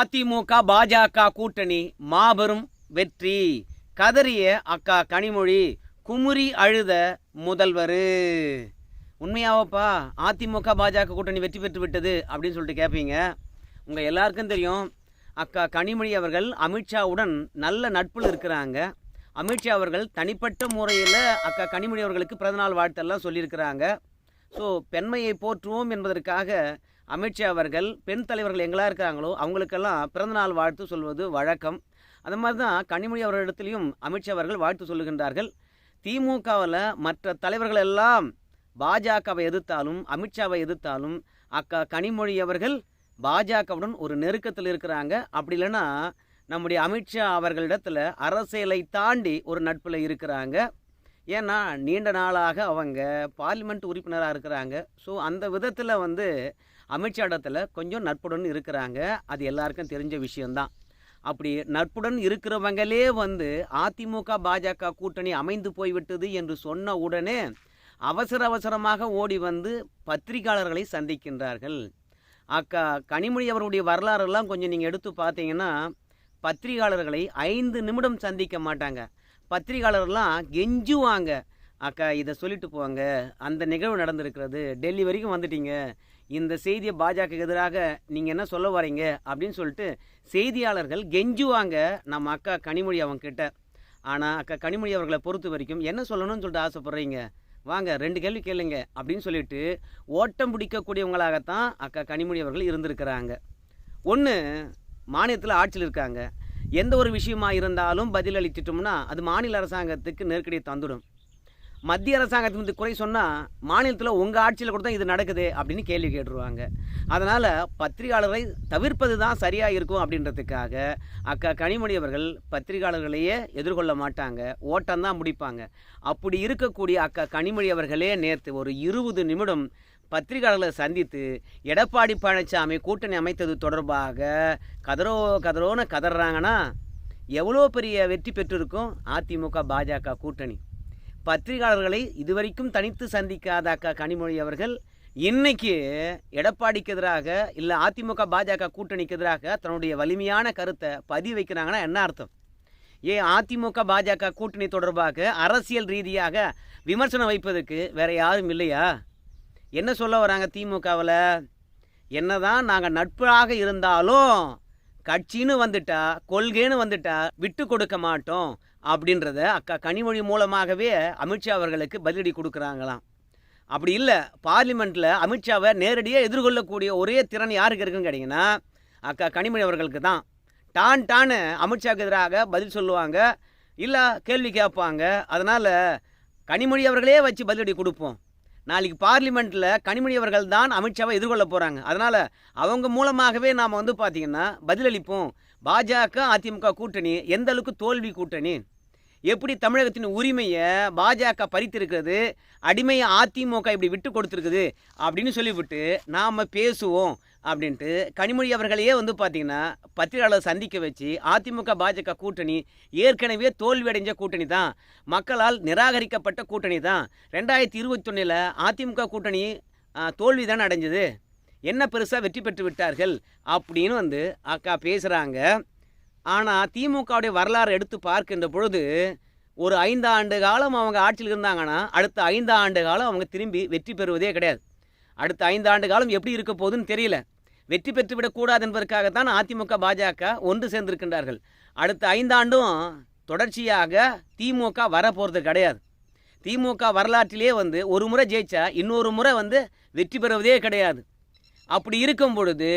அதிமுக பாஜக கூட்டணி மாபெரும் வெற்றி. கதறிய அக்கா கனிமொழி குமுறி அழுத முதல்வர். உண்மையாவப்பா அதிமுக பாஜக கூட்டணி வெற்றி பெற்று விட்டது அப்படின்னு சொல்லிட்டு கேட்பீங்க உங்கள் எல்லாருக்கும் தெரியும் அக்கா கனிமொழி அவர்கள் அமித்ஷாவுடன் நல்ல நட்பில் இருக்கிறாங்க. அமித்ஷா அவர்கள் தனிப்பட்ட முறையில் அக்கா கனிமொழி அவர்களுக்கு பிறந்தநாள் வாழ்த்தெல்லாம் சொல்லியிருக்கிறாங்க. ஸோ பெண்மையை போற்றுவோம் என்பதற்காக அமித்ஷா அவர்கள் பெண் தலைவர்கள் எங்கெல்லாம் இருக்கிறாங்களோ அவங்களுக்கெல்லாம் பிறந்தநாள் வாழ்த்து சொல்வது வழக்கம். அது மாதிரி தான் கனிமொழி அவர்களிடத்திலையும் அமித்ஷா அவர்கள் வாழ்த்து சொல்லுகின்றார்கள். திமுகவில் மற்ற தலைவர்கள் எல்லாம் பாஜகவை எதிர்த்தாலும் அமித்ஷாவை எதிர்த்தாலும் அக்கா கனிமொழி அவர்கள் பாஜகவுடன் ஒரு நெருக்கத்தில் இருக்கிறாங்க. அப்படி இல்லைன்னா நம்முடைய அமித்ஷா அவர்களிடத்தில் அரசியலை தாண்டி ஒரு நட்பில் இருக்கிறாங்க. ஏன்னா நீண்ட நாளாக அவங்க பார்லிமெண்ட் உறுப்பினராக இருக்கிறாங்க. ஸோ அந்த விதத்தில் வந்து அமித்ஷா இடத்துல கொஞ்சம் நட்புடன் இருக்கிறாங்க. அது எல்லாருக்கும் தெரிஞ்ச விஷயந்தான் அப்படி நட்புடன் இருக்கிறவங்களே வந்து அதிமுக பாஜக கூட்டணி அமைந்து போய்விட்டது என்று சொன்ன உடனே அவசர அவசரமாக ஓடி வந்து பத்திரிகையாளர்களை சந்திக்கின்றார்கள். அக்கா கனிமொழி அவருடைய வரலாறெல்லாம் கொஞ்சம் நீங்கள் எடுத்து பார்த்தீங்கன்னா பத்திரிகையாளர்களை ஐந்து நிமிடம் சந்திக்க மாட்டாங்க. பத்திரிகையாளர்லாம் கெஞ்சுவாங்க. அக்கா இதை சொல்லிட்டு போங்க. அந்த நிகழ்வு நடந்திருக்கிறது. டெல்லி வரைக்கும் வந்துட்டீங்க. இந்த செய்தியை பாஜக எதிராக நீங்கள் என்ன சொல்ல வரீங்க அப்படின்னு சொல்லிட்டு செய்தியாளர்கள் கெஞ்சுவாங்க நம்ம அக்கா கனிமொழி அவங்க கிட்ட ஆனால் அக்கா கனிமொழி அவர்களை பொறுத்த வரைக்கும் என்ன சொல்லணும்னு சொல்லிட்டு ஆசைப்பட்றீங்க? வாங்க ரெண்டு கேள்வி கேளுங்க அப்படின்னு சொல்லிட்டு ஓட்டம் பிடிக்கக்கூடியவங்களாகத்தான் அக்கா கனிமொழி அவர்கள் இருந்திருக்கிறாங்க. ஒன்று மாநிலத்தில் ஆட்சியில் இருக்காங்க. எந்த ஒரு விஷயமா இருந்தாலும் பதில் அளிச்சிட்டோம்னா அது மாநில அரசாங்கத்துக்கு நெருக்கடியை தந்துடும். மத்திய அரசாங்கத்துக்கு வந்து குறை சொன்னால் மாநிலத்தில் உங்கள் ஆட்சியில் கூட தான் இது நடக்குது அப்படின்னு கேள்வி கேட்டுருவாங்க. அதனால் பத்திரிகையாளரை தவிர்ப்பது தான் சரியாக இருக்கும் அப்படின்றதுக்காக அக்கா கனிமொழி அவர்கள் பத்திரிகையாளர்களையே எதிர்கொள்ள மாட்டாங்க. ஓட்டம் தான் முடிப்பாங்க. அப்படி இருக்கக்கூடிய அக்கா கனிமொழி அவர்களே நேற்று ஒரு இருபது நிமிடம் பத்திரிகையாளர்களை சந்தித்து எடப்பாடி பழனிசாமி கூட்டணி அமைத்தது தொடர்பாக கதறோ கதறோன்னு கதறாங்கன்னா எவ்வளோ பெரிய வெற்றி பெற்றிருக்கும்? அதிமுக பாஜக கூட்டணி. பத்திரிகையாளர்களை இதுவரைக்கும் தனித்து சந்திக்காத அக்கா கனிமொழி அவர்கள் இன்னைக்கு எடப்பாடிக்கு எதிராக இல்லை அதிமுக பாஜக கூட்டணிக்கு எதிராக தன்னுடைய வலிமையான கருத்தை பதிவு வைக்கிறாங்கன்னா என்ன அர்த்தம்? ஏன் அதிமுக பாஜக கூட்டணி தொடர்பாக அரசியல் ரீதியாக விமர்சனம் வைப்பதற்கு வேற யாரும் இல்லையா? என்ன சொல்ல வராங்க திமுகவில்? என்னதான் நாங்கள் நட்பாக இருந்தாலும் கட்சின்னு வந்துட்டா கொள்கைன்னு வந்துட்டா விட்டு கொடுக்க மாட்டோம் அப்படின்றத அக்கா கனிமொழி மூலமாகவே அமித்ஷா அவர்களுக்கு பதிலடி கொடுக்குறாங்களாம். அப்படி இல்லை பார்லிமெண்ட்டில் அமித்ஷாவை நேரடியாக எதிர்கொள்ளக்கூடிய ஒரே திறன் யாருக்கு இருக்குன்னு கேட்டிங்கன்னா அக்கா கனிமொழி அவர்களுக்கு தான். டான் டான்னு அமித்ஷாவுக்கு எதிராக பதில் சொல்லுவாங்க இல்லை கேள்வி கேட்பாங்க. அதனால் கனிமொழி அவர்களே வச்சு பதிலடி கொடுப்போம். நாளைக்கு பார்லிமெண்ட்டில் கனிமொழி அவர்கள் தான் அமித்ஷாவை எதிர்கொள்ள போகிறாங்க அதனால் அவங்க மூலமாகவே நாம் வந்து பார்த்திங்கன்னா பதிலளிப்போம். பாஜக அதிமுக கூட்டணி எந்த அளவுக்கு தோல்வி கூட்டணி? எப்படி தமிழகத்தின் உரிமையை பாஜக பறித்திருக்கிறது அடிமையை அதிமுக இப்படி விட்டு கொடுத்துருக்குது அப்படின்னு சொல்லிவிட்டு நாம் பேசுவோம் அப்படின்ட்டு கனிமொழி அவர்களையே வந்து பார்த்திங்கன்னா பத்திரிகையாளர் சந்திக்க வச்சு அதிமுக பாஜக கூட்டணி ஏற்கனவே தோல்வியடைஞ்ச கூட்டணி தான். மக்களால் நிராகரிக்கப்பட்ட கூட்டணி தான். ரெண்டாயிரத்தி இருபத்தொன்னில் அதிமுக கூட்டணி தோல்வி தானே அடைஞ்சது. என்ன பெருசாக வெற்றி பெற்று விட்டார்கள் அப்படின்னு வந்து அக்கா பேசுகிறாங்க ஆனால் திமுகவுடைய வரலாறு எடுத்து பார்க்கின்ற பொழுது ஒரு ஐந்து ஆண்டு காலம் அவங்க ஆட்சியில் இருந்தாங்கன்னா அடுத்த ஐந்து ஆண்டு காலம் அவங்க திரும்பி வெற்றி பெறுவதே கிடையாது. அடுத்த ஐந்து ஆண்டு காலம் எப்படி இருக்க போகுதுன்னு தெரியல. வெற்றி பெற்று விடக்கூடாது என்பதற்காகத்தான் அதிமுக பாஜக ஒன்று சேர்ந்திருக்கின்றார்கள். அடுத்த ஐந்தாண்டும் தொடர்ச்சியாக திமுக வரப்போகிறது கிடையாது. திமுக வரலாற்றிலே வந்து ஒரு முறை ஜெயிச்சா இன்னொரு முறை வந்து வெற்றி பெறுவதே கிடையாது. அப்படி இருக்கும் பொழுது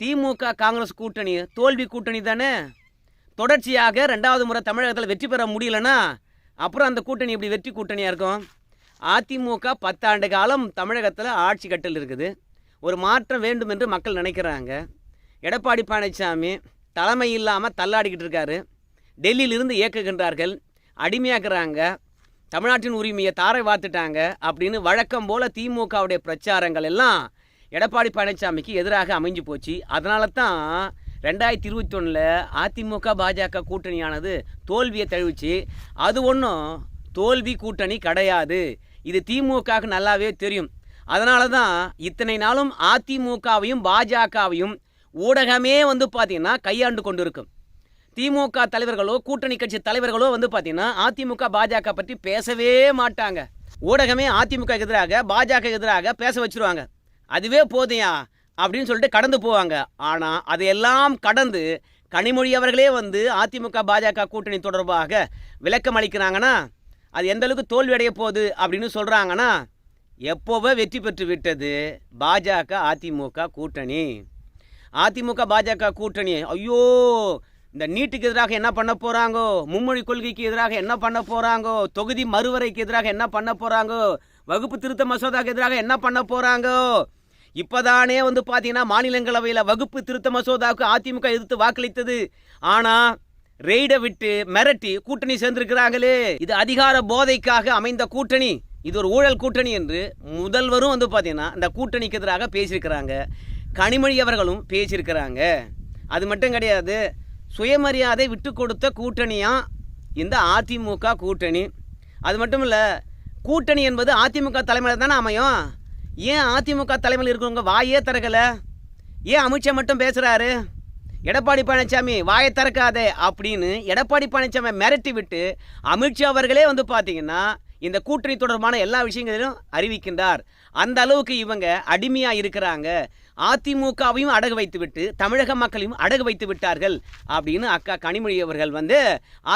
திமுக காங்கிரஸ் கூட்டணி. தோல்வி கூட்டணி தானே? தொடர்ச்சியாக ரெண்டாவது முறை தமிழகத்தில் வெற்றி பெற முடியலன்னா அப்புறம் அந்த கூட்டணி இப்படி வெற்றி கூட்டணியாக இருக்கும்? அதிமுக பத்தாண்டு காலம் தமிழகத்தில் ஆட்சி கட்டல் இருக்குது. ஒரு மாற்றம் வேண்டும் என்று மக்கள் நினைக்கிறாங்க. எடப்பாடி பழனிசாமி தலைமை இல்லாமல் தள்ளாடிக்கிட்டு இருக்காரு. டெல்லியிலிருந்து இயக்குகின்றார்கள். அடிமையாக்குறாங்க. தமிழ்நாட்டின் உரிமையை தாரை வாத்துட்டாங்க அப்படின்னு வழக்கம் போல் திமுகவுடைய பிரச்சாரங்கள் எல்லாம் எடப்பாடி பழனிசாமிக்கு எதிராக அமைஞ்சு போச்சு. அதனால தான் ரெண்டாயிரத்தி இருபத்தி ஒன்றில் அதிமுக பாஜக கூட்டணியானது தோல்வியை தழுவிச்சு. அது ஒன்றும் தோல்வி கூட்டணி கிடையாது. இது திமுகவுக்கு நல்லாவே தெரியும். அதனால தான் இத்தனை நாளும் அதிமுகவையும் பாஜகவையும் ஊடகமே வந்து பார்த்தீங்கன்னா கையாண்டு கொண்டு இருக்கும் திமுக தலைவர்களோ கூட்டணி கட்சி தலைவர்களோ வந்து பார்த்தீங்கன்னா அதிமுக பாஜக பற்றி பேசவே மாட்டாங்க. ஊடகமே அதிமுக எதிராக பாஜக எதிராக பேச வச்சிருவாங்க. அதுவே போதையா அப்படின்னு சொல்லிட்டு கடந்து போவாங்க. ஆனால் அதையெல்லாம் கடந்து கனிமொழி அவர்களே வந்து அதிமுக பாஜக கூட்டணி தொடர்பாக விளக்கம் அளிக்கிறாங்கன்னா அது எந்த அளவுக்கு தோல்வி அடைய போகுது அப்படின்னு சொல்கிறாங்கன்னா எப்போவோ வெற்றி பெற்று விட்டது பாஜக அதிமுக கூட்டணி. அதிமுக பாஜக கூட்டணி ஐயோ இந்த நீட்டுக்கு எதிராக என்ன பண்ண போகிறாங்கோ மும்மொழி கொள்கைக்கு எதிராக என்ன பண்ண போகிறாங்கோ தொகுதி மறுவரைக்கு எதிராக என்ன பண்ண போகிறாங்கோ வகுப்பு திருத்த மசோதாக்கு எதிராக என்ன பண்ண போகிறாங்கோ இப்போதானே வந்து பார்த்தீங்கன்னா மாநிலங்களவையில் வகுப்பு திருத்த மசோதாவுக்கு அதிமுக எதிர்த்து வாக்களித்தது. ஆனால் ரெய்டை விட்டு மிரட்டி கூட்டணி சேர்ந்திருக்கிறாங்களே. இது அதிகார போதைக்காக அமைந்த கூட்டணி. இது ஒரு ஊழல் கூட்டணி என்று முதல்வரும் வந்து பார்த்தீங்கன்னா இந்த கூட்டணிக்கு எதிராக பேசியிருக்கிறாங்க. கனிமொழி அவர்களும் பேசியிருக்கிறாங்க. அது மட்டும் கிடையாது சுயமரியாதை விட்டு கொடுத்த கூட்டணியாக இந்த அதிமுக கூட்டணி. அது மட்டும் இல்லை கூட்டணி என்பது அதிமுக தலைமையில் தானே அமையும்? ஏன் அதிமுக தலைமையில் இருக்கிறவங்க வாயே திறக்கலை? ஏன் அமித்ஷா மட்டும் பேசுகிறாரு எடப்பாடி பழனிசாமி வாயை திறக்காதே அப்படின்னு எடப்பாடி பழனிசாமி மிரட்டி விட்டு அமித்ஷா அவர்களே வந்து பார்த்தீங்கன்னா இந்த கூட்டணி தொடர்பான எல்லா விஷயங்களிலும் அறிவிக்கின்றார். அந்த அளவுக்கு இவங்க அடிமையாக இருக்கிறாங்க. அதிமுகவையும் அடகு வைத்து விட்டு தமிழக மக்களையும் அடகு வைத்து விட்டார்கள் அப்படின்னு அக்கா கனிமொழி அவர்கள் வந்து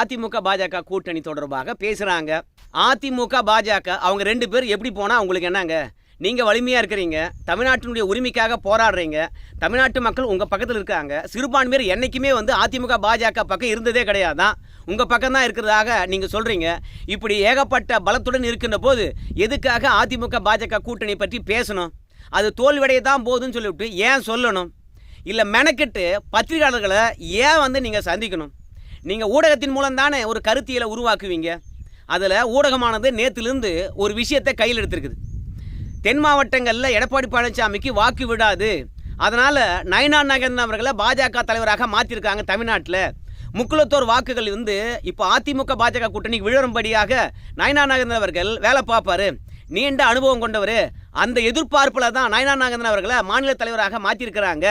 அதிமுக பாஜக கூட்டணி தொடர்பாக பேசுகிறாங்க அதிமுக பாஜக அவங்க ரெண்டு பேர் எப்படி போனால் அவங்களுக்கு என்னங்க? நீங்கள் வலிமையாக இருக்கிறீங்க தமிழ்நாட்டினுடைய உரிமைக்காக போராடுறீங்க தமிழ்நாட்டு மக்கள் உங்கள் பக்கத்தில் இருக்காங்க சிறுபான்மையர் என்றைக்குமே வந்து அதிமுக பாஜக பக்கம் இருந்ததே கிடையாதான் உங்கள் பக்கம் தான் இருக்கிறதாக நீங்கள் சொல்கிறீங்க இப்படி ஏகப்பட்ட பலத்துடன் இருக்கின்ற போது எதுக்காக அதிமுக பாஜக கூட்டணி பற்றி பேசணும்? அது தோல்வியடைய தான் போதுன்னு சொல்லிவிட்டு ஏன் சொல்லணும்? இல்லை மெனக்கெட்டு பத்திரிகையாளர்களை ஏன் வந்து நீங்கள் சந்திக்கணும்? நீங்கள் ஊடகத்தின் மூலம் தானே ஒரு கருத்தியலை உருவாக்குவீங்க? அதில் ஊடகமானது நேற்றுலேருந்து ஒரு விஷயத்தை கையில் எடுத்திருக்குது. தென் மாவட்டங்களில் எடப்பாடி பழனிசாமிக்கு வாக்கு விடாது. அதனால் நயனா நகரன் அவர்களை பாஜக தலைவராக மாற்றிருக்காங்க தமிழ்நாட்டில். முக்குளத்தோர் வாக்குகள் வந்து இப்போ அதிமுக பாஜக கூட்டணிக்கு விழும்படியாக நயனா நாகேந்திரன் அவர்கள் வேலை பார்ப்பாரு. நீண்ட அனுபவம் கொண்டவர். அந்த எதிர்பார்ப்பில் தான் நயனா நாகேந்திரன் அவர்களை மாநில தலைவராக மாற்றிருக்கிறாங்க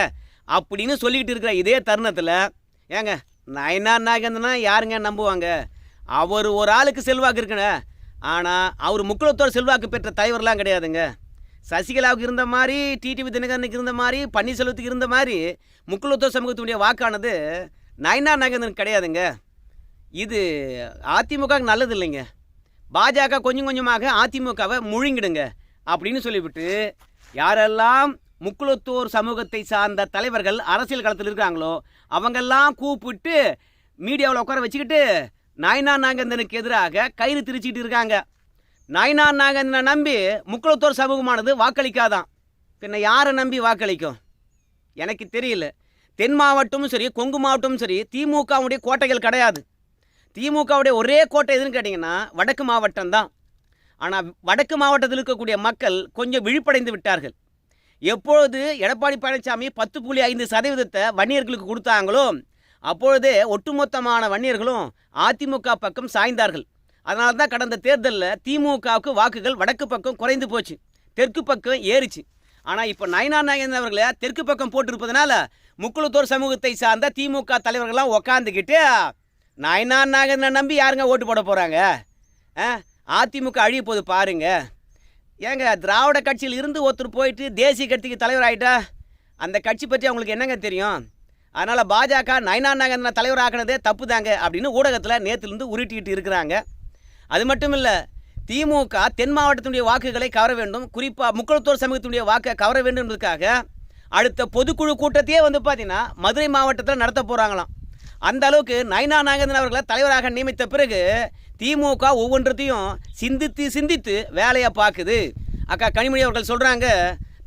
அப்படின்னு சொல்லிக்கிட்டு இருக்கிற இதே தருணத்தில் ஏங்க நயனா நாகேந்திரனா யாருங்க நம்புவாங்க? அவர் ஒரு ஆளுக்கு செல்வாக்கு இருக்குங்க ஆனால் அவர் முக்குளத்தோர் செல்வாக்கு பெற்ற தலைவர்லாம் கிடையாதுங்க. சசிகலாவுக்கு இருந்த மாதிரி டிடிவி தினகரனுக்கு இருந்த மாதிரி பன்னீர்செல்வத்துக்கு இருந்த மாதிரி முக்குளத்தோர் சமூகத்தினுடைய வாக்கானது நயனா நாகேந்திரன் கிடையாதுங்க. இது அதிமுக நல்லது இல்லைங்க பாஜக கொஞ்சம் கொஞ்சமாக அதிமுகவை முழுங்கிடுங்க அப்படின்னு சொல்லிவிட்டு யாரெல்லாம் முக்குளத்தூர் சமூகத்தை சார்ந்த தலைவர்கள் அரசியல் களத்தில் இருக்காங்களோ அவங்கெல்லாம் கூப்பிட்டு மீடியாவில் உட்கார வச்சுக்கிட்டு நாயனா நாகேந்திரனுக்கு எதிராக கயிறு திரிச்சிட்டு இருக்காங்க. நாயனா நாகேந்திரனை நம்பி முக்குளத்தோர் சமூகமானது வாக்களிக்காதான். பின்ன யாரை நம்பி வாக்களிக்கும்? எனக்கு தெரியல. தென் மாவட்டமும் சரி கொங்கு மாவட்டமும் சரி திமுகவுடைய கோட்டைகள் கிடையாது. திமுகவுடைய ஒரே கோட்டை எதுன்னு கேட்டிங்கன்னா வடக்கு மாவட்டம் தான் ஆனால் வடக்கு மாவட்டத்தில் இருக்கக்கூடிய மக்கள் கொஞ்சம் விழிப்படைந்து விட்டார்கள். எப்பொழுது எடப்பாடி பழனிசாமி பத்து புள்ளி ஐந்து சதவீதத்தை வன்னியர்களுக்கு கொடுத்தாங்களோ அப்பொழுதே ஒட்டுமொத்தமான வன்னியர்களும் அதிமுக பக்கம் சாய்ந்தார்கள். அதனால தான் கடந்த தேர்தலில் திமுகவுக்கு வாக்குகள் வடக்கு பக்கம் குறைந்து போச்சு. தெற்கு பக்கம் ஏறிச்சு. ஆனால் இப்போ நயனா நாயகன் அவர்களை தெற்கு பக்கம் போட்டிருப்பதனால முக்குளத்தூர் சமூகத்தை சார்ந்த திமுக தலைவர்கள்லாம் உக்காந்துக்கிட்டு நயனா நாயகனை நம்பி யாருங்க ஓட்டு போட போகிறாங்க அதிமுக அழிய போது பாருங்க. ஏங்க திராவிட கட்சியில் இருந்து ஒருத்தர் போயிட்டு தேசிய கட்சிக்கு தலைவர் ஆகிட்டா அந்த கட்சி பற்றி அவங்களுக்கு என்னங்க தெரியும்? அதனால் பாஜக நயனா நாகேந்திரன் தலைவர் ஆக்கினதே தப்பு தாங்க அப்படின்னு ஊடகத்தில் நேற்றுலேருந்து உருட்டிக்கிட்டு இருக்கிறாங்க. அது மட்டும் இல்லை திமுக தென் மாவட்டத்தினுடைய வாக்குகளை கவர வேண்டும். குறிப்பாக முக்களத்தோர் சமூகத்தினுடைய வாக்கை கவர வேண்டும் என்பதற்காக அடுத்த பொதுக்குழு கூட்டத்தையே வந்து பார்த்தீங்கன்னா மதுரை மாவட்டத்தில் நடத்த போகிறாங்களாம் அந்த அளவுக்கு நயனா நாகேந்திரன் அவர்களை தலைவராக நியமித்த பிறகு திமுக ஒவ்வொன்றத்தையும் சிந்தித்து சிந்தித்து வேலையை பார்க்குது. அக்கா கனிமொழி அவர்கள் சொல்கிறாங்க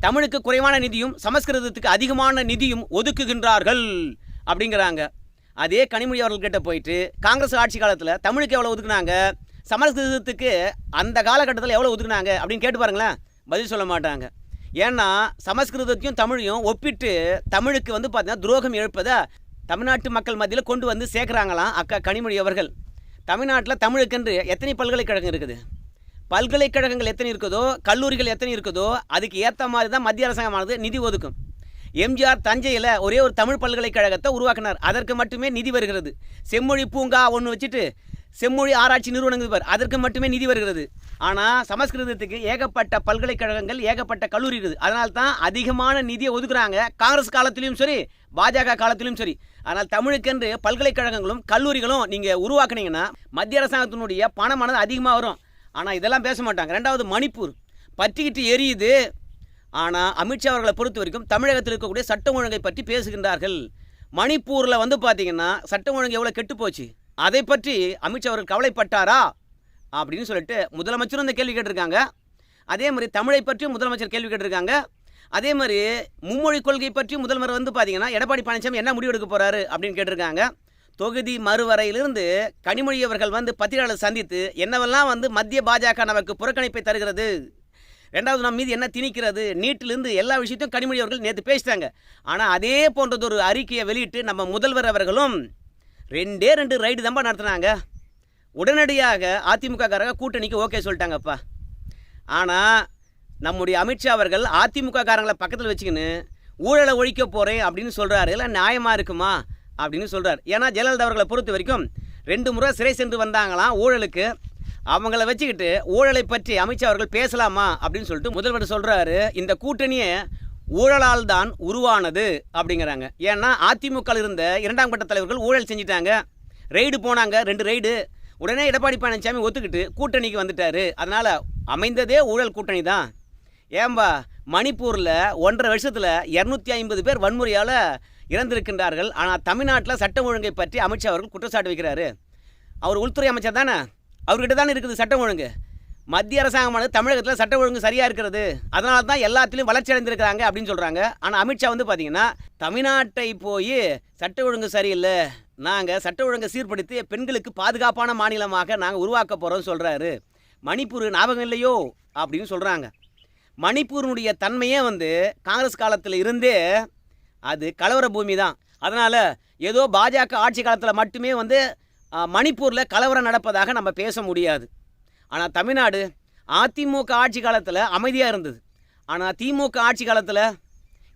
தமிழுக்கு குறைவான நிதியும் சமஸ்கிருதத்துக்கு அதிகமான நிதியும் ஒதுக்குகின்றார்கள் அப்படிங்கிறாங்க. அதே கனிமொழி அவர்கள்கிட்ட போயிட்டு காங்கிரஸ் ஆட்சி காலத்தில் தமிழுக்கு எவ்வளோ ஒதுக்குனாங்க? சமஸ்கிருதத்துக்கு அந்த காலகட்டத்தில் எவ்வளோ ஒதுக்குனாங்க? அப்படின்னு கேட்டு பாருங்களேன். பதில் சொல்ல மாட்டாங்க. ஏன்னா சமஸ்கிருதத்தையும் தமிழையும் ஒப்பிட்டு தமிழுக்கு வந்து பார்த்தீங்கன்னா துரோகம் எழுப்பதை தமிழ்நாட்டு மக்கள் மத்தியில் கொண்டு வந்து சேர்க்குறாங்களாம் அக்கா கனிமொழி அவர்கள். தமிழ்நாட்டில் தமிழுக்கென்று எத்தனை பல்கலைக்கழகம் இருக்குது? பல்கலைக்கழகங்கள் எத்தனை இருக்குதோ கல்லூரிகள் எத்தனை இருக்குதோ அதுக்கு ஏற்ற மாதிரி தான் மத்திய அரசாங்கமானது நிதி ஒதுக்கும். எம்ஜிஆர் தஞ்சையில் ஒரே ஒரு தமிழ் பல்கலைக்கழகத்தை உருவாக்கினார். அதற்கு மட்டுமே நிதி வருகிறது. செம்மொழி பூங்கா ஒன்று வச்சுட்டு செம்மொழி ஆராய்ச்சி நிறுவனங்கள் பார் அதற்கு மட்டுமே நிதி வருகிறது. ஆனால் சமஸ்கிருதத்துக்கு ஏகப்பட்ட பல்கலைக்கழகங்கள் ஏகப்பட்ட கல்லூரி இருக்குது. அதனால தான் அதிகமான நிதியை ஒதுக்குறாங்க. காங்கிரஸ் காலத்திலையும் சரி பாஜக காலத்திலும் சரி. ஆனால் தமிழுக்கென்று பல்கலைக்கழகங்களும் கல்லூரிகளும் நீங்கள் உருவாக்குனீங்கன்னா மத்திய அரசாங்கத்தினுடைய பணமானது அதிகமாக வரும். ஆனால் இதெல்லாம் பேச மாட்டாங்க. ரெண்டாவது மணிப்பூர். பற்றிக்கிட்டு எரியுது. ஆனால் அமித்ஷா அவர்களை பொறுத்த வரைக்கும் தமிழகத்தில் இருக்கக்கூடிய சட்டம் ஒழுங்கை பற்றி பேசுகின்றார்கள். மணிப்பூரில் வந்து பார்த்தீங்கன்னா சட்டம் ஒழுங்கு எவ்வளோ கெட்டு போச்சு? அதை பற்றி அமித்ஷா அவர்கள் கவலைப்பட்டாரா? அப்படின்னு சொல்லிட்டு முதலமைச்சரும் இந்த கேள்வி கேட்டிருக்காங்க. அதே மாதிரி தமிழை பற்றியும் முதலமைச்சர் கேள்வி கேட்டிருக்காங்க. அதே மாதிரி மும்மொழி கொள்கை பற்றியும் முதல்வர் வந்து பார்த்தீங்கன்னா எடப்பாடி பழனிசாமி என்ன முடிவு எடுக்க போகிறாரு அப்படின்னு கேட்டிருக்காங்க. தொகுதி மறுவரையிலிருந்து கனிமொழி அவர்கள் வந்து பத்திரிகையாளர் சந்தித்து என்னவெல்லாம் வந்து மத்திய பாஜக நமக்கு புறக்கணிப்பை தருகிறது? ரெண்டாவது நம்ம மீது என்ன திணிக்கிறது? நீட்டிலிருந்து எல்லா விஷயத்தையும் கனிமொழி அவர்கள் நேற்று பேசிட்டாங்க. ஆனால் அதே போன்றது ஒரு அறிக்கையை வெளியிட்டு நம்ம முதல்வர் அவர்களும் ரெண்டே ரெண்டு ரைடு தான்ப்பா நடத்துனாங்க. உடனடியாக அதிமுககாரங்க கூட்டணிக்கு ஓகே சொல்லிட்டாங்கப்பா. ஆனால் நம்முடைய அமித்ஷா அவர்கள் அதிமுக காரங்களை பக்கத்தில் வச்சுக்கின்னு ஊழலை ஒழிக்க போகிறேன் அப்படின்னு சொல்கிறாரு இல்லை நியாயமாக இருக்குமா? அப்படின்னு சொல்கிறார் ஏன்னா ஜெயலலிதா அவர்களை பொறுத்த வரைக்கும் ரெண்டு முறை சிறை சென்று வந்தாங்களாம் ஊழலுக்கு. அவங்கள வச்சுக்கிட்டு ஊழலை பற்றி அமித்ஷா அவர்கள் பேசலாமா அப்படின்னு சொல்லிட்டு முதல்வர் சொல்கிறாரு இந்த கூட்டணியே ஊழலால் தான் உருவானது அப்படிங்கிறாங்க. ஏன்னா அதிமுக இருந்த இரண்டாம் கட்ட தலைவர்கள் ஊழல் செஞ்சிட்டாங்க. ரெய்டு போனாங்க ரெண்டு ரெய்டு. உடனே எடப்பாடி பழனிசாமி ஒத்துக்கிட்டு கூட்டணிக்கு வந்துட்டார். அதனால் அமைந்ததே ஊழல் கூட்டணி தான். ஏம்பா மணிப்பூரில் ஒன்றரை வருஷத்தில் இரநூத்தி ஐம்பது பேர் வன்முறையால் இறந்திருக்கின்றார்கள். ஆனால் தமிழ்நாட்டில் சட்டம் ஒழுங்கை பற்றி அமித்ஷா அவர்கள் குற்றச்சாட்டு வைக்கிறாரு. அவர் உள்துறை அமைச்சர் தானே? அவர்கிட்ட தானே இருக்குது சட்டம் ஒழுங்கு? மத்திய அரசாங்கமானது தமிழகத்தில் சட்டம் ஒழுங்கு சரியாக இருக்கிறது. அதனால தான் எல்லாத்துலேயும் வளர்ச்சி அடைந்திருக்கிறாங்க அப்படின்னு சொல்கிறாங்க ஆனால் அமித்ஷா வந்து பார்த்தீங்கன்னா தமிழ்நாட்டை போய் சட்ட ஒழுங்கு சரியில்லை. நாங்கள் சட்ட ஒழுங்கை சீர்படுத்தி பெண்களுக்கு பாதுகாப்பான மாநிலமாக நாங்கள் உருவாக்க போகிறோம்னு சொல்கிறாரு மணிப்பூர் ஞாபகம் இல்லையோ? அப்படின்னு சொல்கிறாங்க மணிப்பூரினுடைய தன்மையே வந்து காங்கிரஸ் காலத்தில் இருந்தே அது கலவர பூமி தான் அதனால் ஏதோ பாஜக ஆட்சி காலத்தில் மட்டுமே வந்து மணிப்பூரில் கலவரம் நடப்பதாக நம்ம பேச முடியாது. ஆனால் தமிழ்நாடு அதிமுக ஆட்சி காலத்தில் அமைதியாக இருந்தது. ஆனால் திமுக ஆட்சி காலத்தில்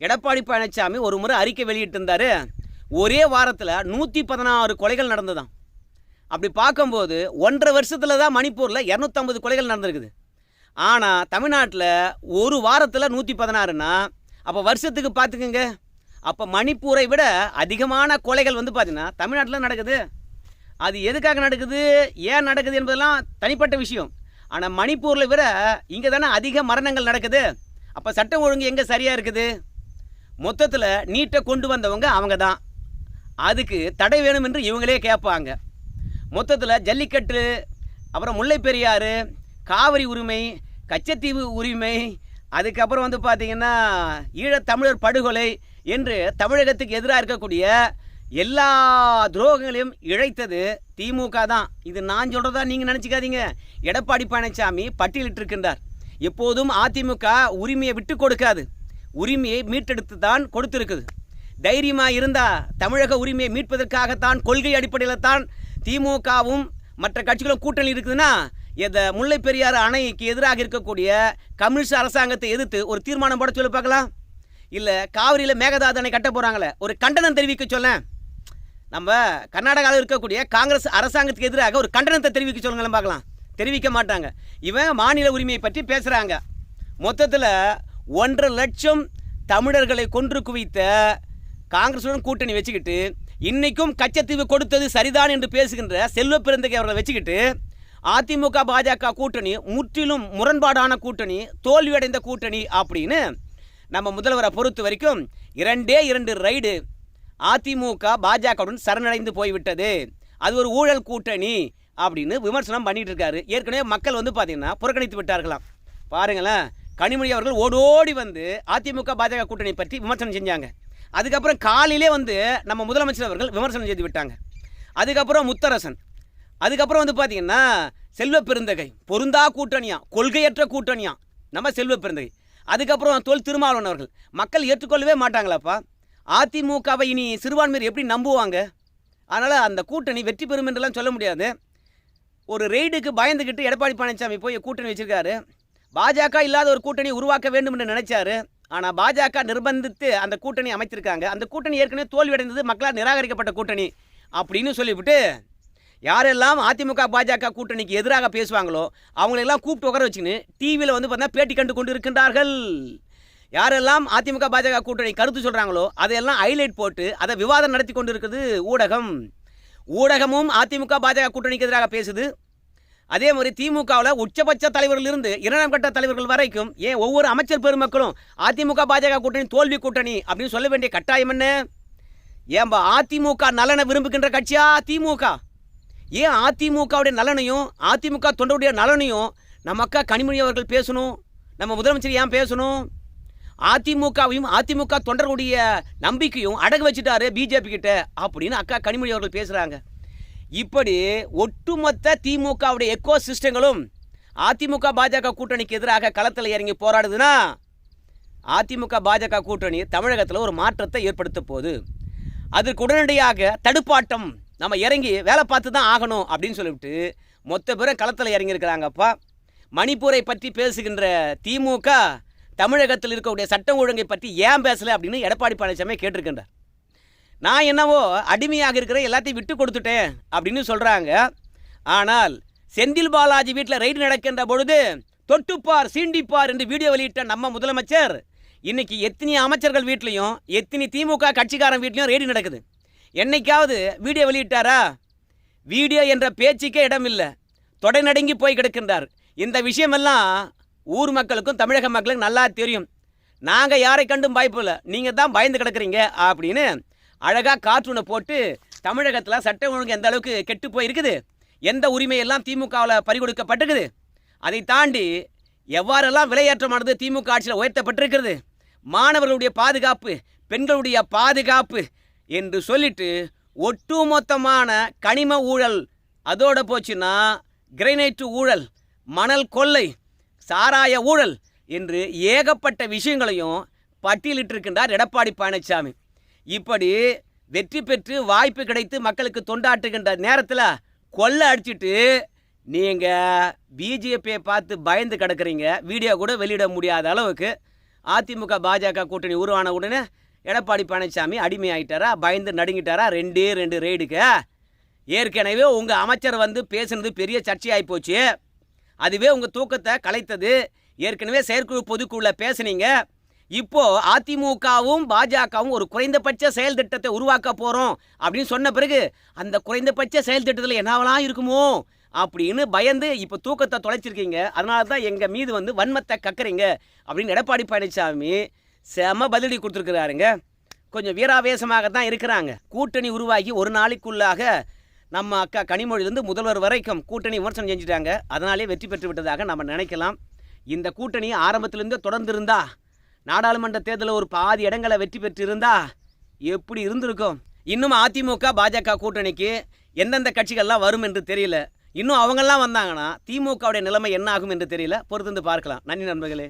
எடப்பாடி பழனிசாமி ஒரு முறை அறிக்கை வெளியிட்டிருந்தார். ஒரே வாரத்தில் நூற்றி பதினாறு கொலைகள் நடந்ததான் அப்படி பார்க்கும்போது ஒன்றரை வருஷத்தில் தான் மணிப்பூரில் இரநூத்தம்பது கொலைகள் நடந்திருக்குது. ஆனால் தமிழ்நாட்டில் ஒரு வாரத்தில் நூற்றி பதினாறுனா அப்போ வருஷத்துக்கு பார்த்துக்குங்க. அப்போ மணிப்பூரை விட அதிகமான கொலைகள் வந்து பார்த்தீங்கன்னா தமிழ்நாட்டில் நடக்குது. அது எதுக்காக நடக்குது? ஏன் நடக்குது என்பதெல்லாம் தனிப்பட்ட விஷயம். ஆனால் மணிப்பூரில் விட இங்கே தானே அதிக மரணங்கள் நடக்குது. அப்போ சட்டம் ஒழுங்கு எங்கே சரியாக இருக்குது? மொத்தத்தில் நீட்டை கொண்டு வந்தவங்க அவங்க தான் அதுக்கு தடை வேணும் என்று இவங்களே கேட்பாங்க. மொத்தத்தில் ஜல்லிக்கட்டு அப்புறம் முல்லை பெரியாறு காவிரி உரிமை கச்சத்தீவு உரிமை அதுக்கப்புறம் வந்து பார்த்தீங்கன்னா ஈழத்தமிழர் படுகொலை என்று தமிழகத்துக்கு எதிராக இருக்கக்கூடிய எல்லா துரோகங்களையும் இழைத்தது திமுக தான். இது நான் சொல்கிறதா நீங்கள் நினச்சிக்காதீங்க. எடப்பாடி பழனிசாமி பட்டியலிட்டிருக்கின்றார். எப்போதும் அதிமுக உரிமையை விட்டு கொடுக்காது. உரிமையை மீட்டெடுத்து தான் கொடுத்துருக்குது. தைரியமாக இருந்தால் தமிழக உரிமையை மீட்பதற்காகத்தான் கொள்கை அடிப்படையில் தான் திமுகவும் மற்ற கட்சிகளும் கூட்டணி இருக்குதுன்னா இந்த முல்லை பெரியார் அணைக்கு எதிராக இருக்கக்கூடிய கம்யூனிஸ்ட் அரசாங்கத்தை எதிர்த்து ஒரு தீர்மானம் போட சொல்லி பார்க்கலாம். இல்லை காவிரியில் மேகதாது அணை கட்ட போகிறாங்களே ஒரு கண்டனம் தெரிவிக்க சொல்ல நம்ம கர்நாடகாவில் இருக்கக்கூடிய காங்கிரஸ் அரசாங்கத்துக்கு எதிராக ஒரு கண்டனத்தை தெரிவிக்க சொல்லுங்களேன் பார்க்கலாம். தெரிவிக்க மாட்டாங்க. இவன் மாநில உரிமையை பற்றி பேசுகிறாங்க மொத்தத்தில் ஒன்றரை லட்சம் தமிழர்களை கொன்று குவித்த காங்கிரஸுடன் கூட்டணி வச்சுக்கிட்டு இன்றைக்கும் கச்சத்தீவு கொடுத்தது சரிதான் என்று பேசுகின்ற செல்வ பிறந்தகை அவர்களை வச்சுக்கிட்டு அதிமுக பாஜக கூட்டணி முற்றிலும் முரண்பாடான கூட்டணி தோல்வியடைந்த கூட்டணி அப்படின்னு நம்ம முதல்வரை பொறுத்த வரைக்கும் இரண்டே இரண்டு ரைடு அதிமுக பாஜகவுடன் சரணடைந்து போய்விட்டது. அது ஒரு ஊழல் கூட்டணி அப்படின்னு விமர்சனம் பண்ணிட்டு இருக்காரு. ஏற்கனவே மக்கள் வந்து பார்த்தீங்கன்னா புறக்கணித்து விட்டார்களாம். பாருங்களேன் கனிமொழி அவர்கள் ஓடோடி வந்து அதிமுக பாஜக கூட்டணி பற்றி விமர்சனம் செஞ்சாங்க. அதுக்கப்புறம் காலையிலே வந்து நம்ம முதலமைச்சர் அவர்கள் விமர்சனம் செய்து விட்டாங்க. அதுக்கப்புறம் முத்தரசன் அதுக்கப்புறம் வந்து பார்த்தீங்கன்னா செல்வ பெருந்தகை. பொருந்தா கூட்டணியா? கொள்கையற்ற கூட்டணியா? நம்ம செல்வ பெருந்தகை. அதுக்கப்புறம் தொல் திருமாவளவன் அவர்கள். மக்கள் ஏற்றுக்கொள்ளவே மாட்டாங்களாப்பா? அதிமுகவை இனி சிறுபான்மையர் எப்படி நம்புவாங்க? அதனால் அந்த கூட்டணி வெற்றி பெறும் என்றெல்லாம் சொல்ல முடியாது. ஒரு ரெய்டுக்கு பயந்துக்கிட்டு எடப்பாடி பழனிசாமி போய் கூட்டணி வச்சுருக்காரு. பாஜக இல்லாத ஒரு கூட்டணி உருவாக்க வேண்டும் என்று நினைச்சாரு. ஆனால் பாஜக நிர்பந்தித்து அந்த கூட்டணி அமைத்திருக்காங்க அந்த கூட்டணி ஏற்கனவே தோல்வியடைந்தது மக்களால் நிராகரிக்கப்பட்ட கூட்டணி அப்படின்னு சொல்லிவிட்டு யாரெல்லாம் அதிமுக பாஜக கூட்டணிக்கு எதிராக பேசுவாங்களோ அவங்களெல்லாம் கூப்பிட்டு உட்கார வச்சுக்கின்னு டிவியில் வந்து பார்த்தா பேட்டி கண்டு கொண்டு இருக்கின்றார்கள் யாரெல்லாம் அதிமுக பாஜக கூட்டணி கருத்து சொல்கிறாங்களோ அதையெல்லாம் ஹைலைட் போட்டு அதை விவாதம் நடத்தி கொண்டு இருக்குது ஊடகம். ஊடகமும் அதிமுக பாஜக கூட்டணிக்கு எதிராக பேசுது. அதே மாதிரி திமுகவில் உச்சபட்ச தலைவர்களிலிருந்து இரண்டாம் கட்ட தலைவர்கள் வரைக்கும் ஏன் ஒவ்வொரு அமைச்சர் பெருமக்களும் அதிமுக பாஜக கூட்டணி தோல்வி கூட்டணி அப்படின்னு சொல்ல வேண்டிய கட்டாயம் என்ன? ஏன்பா அதிமுக நலனை விரும்புகின்ற கட்சியா திமுக? ஏன் அதிமுகவுடைய நலனையும் அதிமுக தொண்டருடைய நலனையும் நம்ம அக்கா கனிமொழி அவர்கள் பேசணும்? நம்ம முதலமைச்சர் ஏன் பேசணும்? அதிமுகவையும் அதிமுக தொண்டர்களுடைய நம்பிக்கையும் அடகு வச்சுட்டாரு பிஜேபி கிட்ட அப்படின்னு அக்கா கனிமொழி அவர்கள் பேசுகிறாங்க இப்படி ஒட்டுமொத்த திமுகவுடைய எக்கோ சிஸ்டங்களும் அதிமுக பாஜக கூட்டணிக்கு எதிராக களத்தில் இறங்கி போராடுதுன்னா அதிமுக பாஜக கூட்டணி தமிழகத்தில் ஒரு மாற்றத்தை ஏற்படுத்த போகுது. அதற்கு உடனடியாக தடுப்பாட்டம் நம்ம இறங்கி வேலை பார்த்து தான் ஆகணும் அப்படின்னு சொல்லிவிட்டு மொத்த பேரும் களத்தில் இறங்கியிருக்கிறாங்கப்பா. மணிப்பூரை பற்றி பேசுகின்ற திமுக தமிழகத்தில் இருக்கக்கூடிய சட்டம் ஒழுங்கை பற்றி ஏன் பேசலை அப்படின்னு எடப்பாடி பழனிசாமி கேட்டிருக்கின்றார். நான் என்னவோ அடிமையாக இருக்கிற எல்லாத்தையும் விட்டு கொடுத்துட்டேன் அப்படின்னு சொல்கிறாங்க ஆனால் செந்தில் பாலாஜி வீட்டில் ரைடு நடக்கின்ற பொழுது தொட்டுப்பார் சீண்டிப்பார் என்று வீடியோ வெளியிட்ட நம்ம முதலமைச்சர் இன்னைக்கு எத்தனை அமைச்சர்கள் வீட்லேயும் எத்தனை திமுக கட்சிக்காரன் வீட்லேயும் ரைடு நடக்குது. என்னைக்காவது வீடியோ வெளியிட்டாரா? வீடியோ என்ற பேச்சுக்கே இடமில்லை. தொடை நடுங்கி போய் கிடக்கின்றார். இந்த விஷயமெல்லாம் ஊர் மக்களுக்கும் தமிழக மக்களுக்கும் நல்லா தெரியும். நாங்கள் யாரை கண்டும் பயப்பில்லை நீங்கள் தான் பயந்து கிடக்குறீங்க அப்படின்னு அழகாக கார்ட்டூனை போட்டு தமிழகத்தில் சட்டம் ஒழுங்கு எந்த அளவுக்கு கெட்டு போயிருக்குது? எந்த உரிமையெல்லாம் திமுகவில் பறிகொடுக்கப்பட்டிருக்குது? அதை தாண்டி எவ்வாறெல்லாம் விலையேற்றமானது திமுக ஆட்சியில் உயர்த்தப்பட்டிருக்கிறது? மாணவர்களுடைய பாதுகாப்பு பெண்களுடைய பாதுகாப்பு என்று சொல்லிட்டு ஒட்டுமொத்தமான கனிம ஊழல். அதோட போச்சுன்னா கிரைனைட்டு ஊழல் மணல் கொள்ளை சாராய ஊழல் என்று ஏகப்பட்ட விஷயங்களையும் பட்டியலிட்டிருக்கின்றார் எடப்பாடி பழனிசாமி இப்படி வெற்றி பெற்று வாய்ப்பு கிடைத்து மக்களுக்கு தொண்டாற்றுகின்ற நேரத்தில் கொள்ளை அடிச்சிட்டு நீங்கள் பிஜேபியை பார்த்து பயந்து கிடக்குறீங்க. வீடியோ கூட வெளியிட முடியாத அளவுக்கு அதிமுக பாஜக கூட்டணி உருவான உடனே எடப்பாடி பழனிசாமி அடிமையாயிட்டாரா? பயந்து நடுங்கிட்டாரா? ரெண்டே ரெண்டு ரெய்டுக்கு ஏற்கனவே உங்கள் அமைச்சர் வந்து பேசுனது பெரிய சர்ச்சையாகி போச்சு. அதுவே உங்கள் தூக்கத்தை கலைத்தது. ஏற்கனவே செயற்குழு பொதுக்குழுல பேசுனீங்க. இப்போ அதிமுகவும் பாஜகவும் ஒரு குறைந்தபட்ச செயல் திட்டத்தை உருவாக்க போகிறோம் அப்படின்னு சொன்ன பிறகு அந்த குறைந்தபட்ச செயல் திட்டத்தில் என்னவெல்லாம் இருக்குமோ அப்படின்னு பயந்து இப்போ தூக்கத்தை தொலைச்சிருக்கீங்க. அதனால தான் எங்கள் மீது வந்து வன்மத்தை கக்குறீங்க அப்படின்னு எடப்பாடி பழனிசாமி செம பதிலடி கொடுத்துருக்குறாருங்க. கொஞ்சம் வீராவேசமாக தான் இருக்கிறாங்க. கூட்டணி உருவாகி ஒரு நாளைக்குள்ளாக நம்ம அக்கா கனிமொழியிலிருந்து முதல்வர் வரைக்கும் கூட்டணி விமர்சனம் செஞ்சுட்டாங்க. அதனாலே வெற்றி பெற்று விட்டதாக நம்ம நினைக்கலாம். இந்த கூட்டணி ஆரம்பத்திலிருந்தே தொடர்ந்து இருந்தா நாடாளுமன்ற தேர்தலில் ஒரு பாதி இடங்களை வெற்றி பெற்று இருந்தா எப்படி இருந்திருக்கும்? இன்னும் அதிமுக பாஜக கூட்டணிக்கு எந்தெந்த கட்சிகள்லாம் வரும் என்று தெரியல. இன்னும் அவங்கெல்லாம் வந்தாங்கன்னா திமுகவுடைய நிலைமை என்ன ஆகும் என்று தெரியல. பொறுத்திருந்து பார்க்கலாம். நன்றி நண்பர்களே.